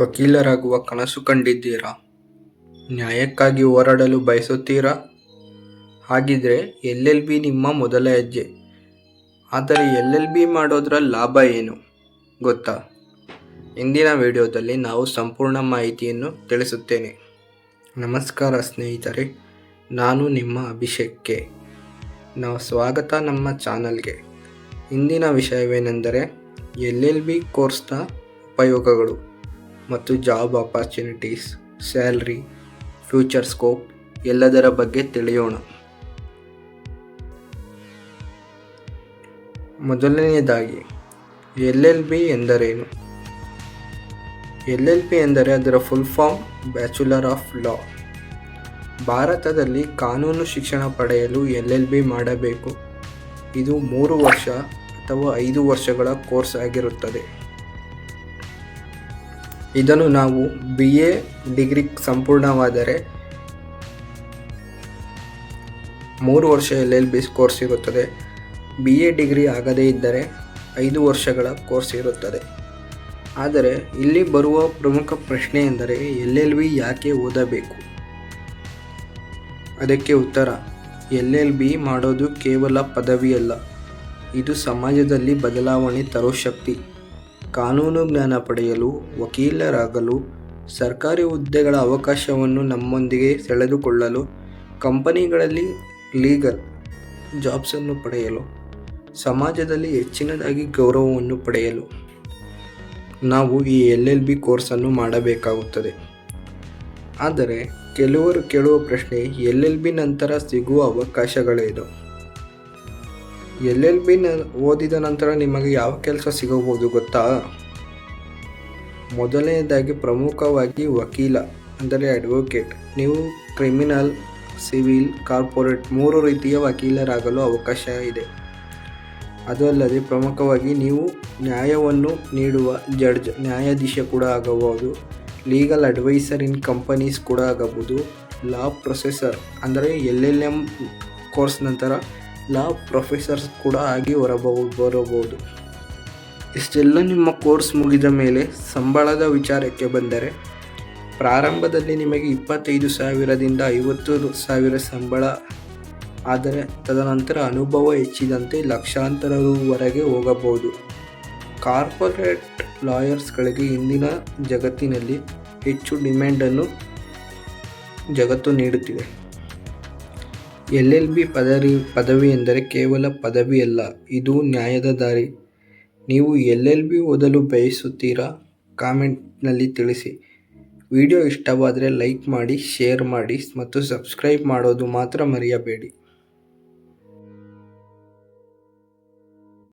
ವಕೀಲರಾಗುವ ಕನಸು ಕಂಡಿದ್ದೀರಾ? ನ್ಯಾಯಕ್ಕಾಗಿ ಹೋರಾಡಲು ಬಯಸುತ್ತೀರಾ? ಹಾಗಿದ್ರೆ ಎಲ್ ಬಿ ನಿಮ್ಮ ಮೊದಲ ಹೆಜ್ಜೆ. ಆದರೆ ಎಲ್ ಎಲ್ ಬಿ ಮಾಡೋದ್ರ ಲಾಭ ಏನು? ಗೊತ್ತಾ? ಇಂದಿನ ವಿಡಿಯೋದಲ್ಲಿ ನಾವು ಸಂಪೂರ್ಣ ಮಾಹಿತಿಯನ್ನು ತಿಳಿಸುತ್ತೇನೆ. ನಮಸ್ಕಾರ ಸ್ನೇಹಿತರೆ, ನಾನು ನಿಮ್ಮ ಅಭಿಷೇಕ್ಗೆ. ನಾವು ಸ್ವಾಗತ ನಮ್ಮ ಚಾನಲ್ಗೆ. ಇಂದಿನ ವಿಷಯವೇನೆಂದರೆ ಎಲ್ ಎಲ್ ಬಿ ಕೋರ್ಸ್ನ ಉಪಯೋಗಗಳು. ಮತ್ತು job opportunities salary future scope ಎಲ್ಲದರ ಬಗ್ಗೆ ತಿಳಿಯೋಣ. ಮೊದಲನೆಯದಾಗಿ, ಎಲ್ ಎಲ್ ಬಿ ಎಂದರೇನು? ಎಲ್ ಎಲ್ ಬಿ ಎಂದರೆ ಅದರ full form bachelor of law ಭಾರತದಲ್ಲಿ ಕಾನೂನು ಶಿಕ್ಷಣ ಪಡೆಯಲು ಎಲ್ ಎಲ್ ಬಿ ಮಾಡಬೇಕು. ಇದು ಮೂರು ವರ್ಷ ಅಥವಾ ಐದು ವರ್ಷಗಳ ಕೋರ್ಸ್ ಆಗಿರುತ್ತದೆ. ಇದನ್ನು ನಾವು ಬಿ ಎ ಡಿಗ್ರಿ ಸಂಪೂರ್ಣವಾದರೆ ಮೂರು ವರ್ಷ ಎಲ್ ಎಲ್ ಬಿ ಕೋರ್ಸ್ ಇರುತ್ತದೆ. ಬಿ ಎ ಡಿಗ್ರಿ ಆಗದೇ ಇದ್ದರೆ ಐದು ವರ್ಷಗಳ ಕೋರ್ಸ್ ಇರುತ್ತದೆ. ಆದರೆ ಇಲ್ಲಿ ಬರುವ ಪ್ರಮುಖ ಪ್ರಶ್ನೆ ಎಂದರೆ ಎಲ್ ಎಲ್ ಬಿ ಯಾಕೆ ಓದಬೇಕು? ಅದಕ್ಕೆ ಉತ್ತರ ಎಲ್ ಎಲ್ ಬಿ ಮಾಡೋದು ಕೇವಲ ಪದವಿಯಲ್ಲ. ಇದು ಸಮಾಜದಲ್ಲಿ ಬದಲಾವಣೆ ತರೋ ಶಕ್ತಿ. ಕಾನೂನು ಜ್ಞಾನ ಪಡೆಯಲು ವಕೀಲರಾಗಲು ಸರ್ಕಾರಿ ಹುದ್ದೆಗಳ ಅವಕಾಶವನ್ನು ನಮ್ಮೊಂದಿಗೆ ಸೆಳೆದುಕೊಳ್ಳಲು ಕಂಪನಿಗಳಲ್ಲಿ ಲೀಗಲ್ ಜಾಬ್ಸನ್ನು ಪಡೆಯಲು, ಸಮಾಜದಲ್ಲಿ ಹೆಚ್ಚಿನದಾಗಿ ಗೌರವವನ್ನು ಪಡೆಯಲು ನಾವು ಈ ಎಲ್ ಎಲ್ ಬಿ ಕೋರ್ಸನ್ನು ಮಾಡಬೇಕಾಗುತ್ತದೆ. ಆದರೆ, ಕೆಲವರು ಕೇಳುವ ಪ್ರಶ್ನೆ ಎಲ್ ಎಲ್ ಬಿ ನಂತರ ಸಿಗುವ ಅವಕಾಶಗಳೇನು? ಎಲ್ ಎಲ್ ಬಿ ಓದಿದ ನಂತರ ನಿಮಗೆ ಯಾವ ಕೆಲಸ ಸಿಗಬಹುದು ಗೊತ್ತಾ? ಮೊದಲನೇದಾಗಿ ಪ್ರಮುಖವಾಗಿ ವಕೀಲ, ಅಂದರೆ ಅಡ್ವೊಕೇಟ್ ನೀವು ಕ್ರಿಮಿನಲ್ ಸಿವಿಲ್ ಕಾರ್ಪೊರೇಟ್ ಮೂರು ರೀತಿಯ ವಕೀಲರಾಗಲು ಅವಕಾಶ ಇದೆ. ಅದು ಅಲ್ಲದೆ ಪ್ರಮುಖವಾಗಿ ನೀವು ನ್ಯಾಯವನ್ನು ನೀಡುವ ಜಡ್ಜ್, ನ್ಯಾಯಾಧೀಶ ಕೂಡ ಆಗಬಹುದು. ಲೀಗಲ್ ಅಡ್ವೈಸರ್ ಇನ್ ಕಂಪನೀಸ್ ಕೂಡ ಆಗಬಹುದು. ಲಾ ಪ್ರೊಸೆಸರ್ ಅಂದರೆ ಎಲ್ ಎಲ್ ಎಂ ಕೋರ್ಸ್ ನಂತರ ಲಾ ಪ್ರೊಫೆಸರ್ಸ್ ಕೂಡ ಆಗಿ ಹೊರಬಹುದು ಬರಬಹುದು. ಇಷ್ಟೆಲ್ಲ ನಿಮ್ಮ ಕೋರ್ಸ್ ಮುಗಿದ ಮೇಲೆ ಸಂಬಳದ ವಿಚಾರಕ್ಕೆ ಬಂದರೆ, ಪ್ರಾರಂಭದಲ್ಲಿ ನಿಮಗೆ ಇಪ್ಪತ್ತೈದು ಸಾವಿರದಿಂದ ಐವತ್ತು ಸಾವಿರ ಸಂಬಳ, ಆದರೆ ತದನಂತರ ಅನುಭವ ಹೆಚ್ಚಿದಂತೆ ಲಕ್ಷಾಂತರ ರೂವರೆಗೆ ಹೋಗಬಹುದು. ಕಾರ್ಪೊರೇಟ್ ಲಾಯರ್ಸ್ಗಳಿಗೆ ಇಂದಿನ ಜಗತ್ತಿನಲ್ಲಿ ಹೆಚ್ಚು ಡಿಮ್ಯಾಂಡನ್ನು ಜಗತ್ತು ನೀಡುತ್ತಿದೆ ಎಲ್ ಎಲ್ ಬಿ ಪದವಿ ಪದವಿ ಎಂದರೆ ಕೇವಲ ಪದವಿಯಲ್ಲ, ಇದು ನ್ಯಾಯದ ದಾರಿ. ನೀವು ಎಲ್ ಎಲ್ ಬಿ ಓದಲು ಬಯಸುತ್ತೀರಾ? ಕಾಮೆಂಟ್ನಲ್ಲಿ ತಿಳಿಸಿ. ವಿಡಿಯೋ ಇಷ್ಟವಾದರೆ ಲೈಕ್ ಮಾಡಿ, ಶೇರ್ ಮಾಡಿ ಮತ್ತು ಸಬ್ಸ್ಕ್ರೈಬ್ ಮಾಡೋದು ಮಾತ್ರ ಮರೆಯಬೇಡಿ.